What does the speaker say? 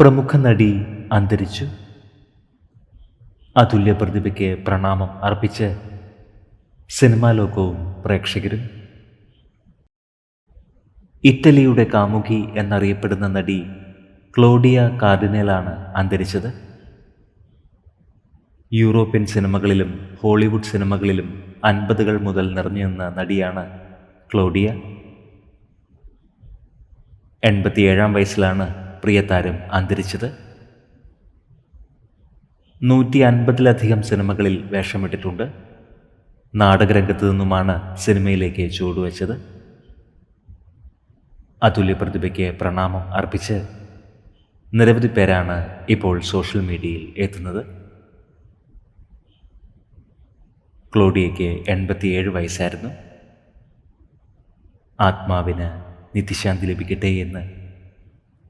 പ്രമുഖ നടി അന്തരിച്ചു. അതുല്യ പ്രതിഭയ്ക്ക് പ്രണാമം അർപ്പിച്ച് സിനിമാ ലോകവും പ്രേക്ഷകരും. ഇറ്റലിയുടെ കാമുകി എന്നറിയപ്പെടുന്ന നടി ക്ലോഡിയ കാർഡിനലാണ് അന്തരിച്ചത്. യൂറോപ്യൻ സിനിമകളിലും ഹോളിവുഡ് സിനിമകളിലും അൻപതുകൾ മുതൽ നിറഞ്ഞു നിന്ന നടിയാണ് ക്ലോഡിയ. എൺപത്തിയേഴാം വയസ്സിലാണ് പ്രിയതാരം അന്തരിച്ചത്. നൂറ്റി അൻപതിലധികം സിനിമകളിൽ വേഷമിട്ടിട്ടുണ്ട്. നാടകരംഗത്തു നിന്നുമാണ് സിനിമയിലേക്ക് ചുവടുവെച്ചത്. അതുല്യ പ്രതിഭയ്ക്ക് പ്രണാമം അർപ്പിച്ച് നിരവധി പേരാണ് ഇപ്പോൾ സോഷ്യൽ മീഡിയയിൽ എത്തുന്നത്. ക്ലോഡിയയ്ക്ക് എൺപത്തിയേഴ് വയസ്സായിരുന്നു. ആത്മാവിന് നിത്യശാന്തി ലഭിക്കട്ടെ എന്ന്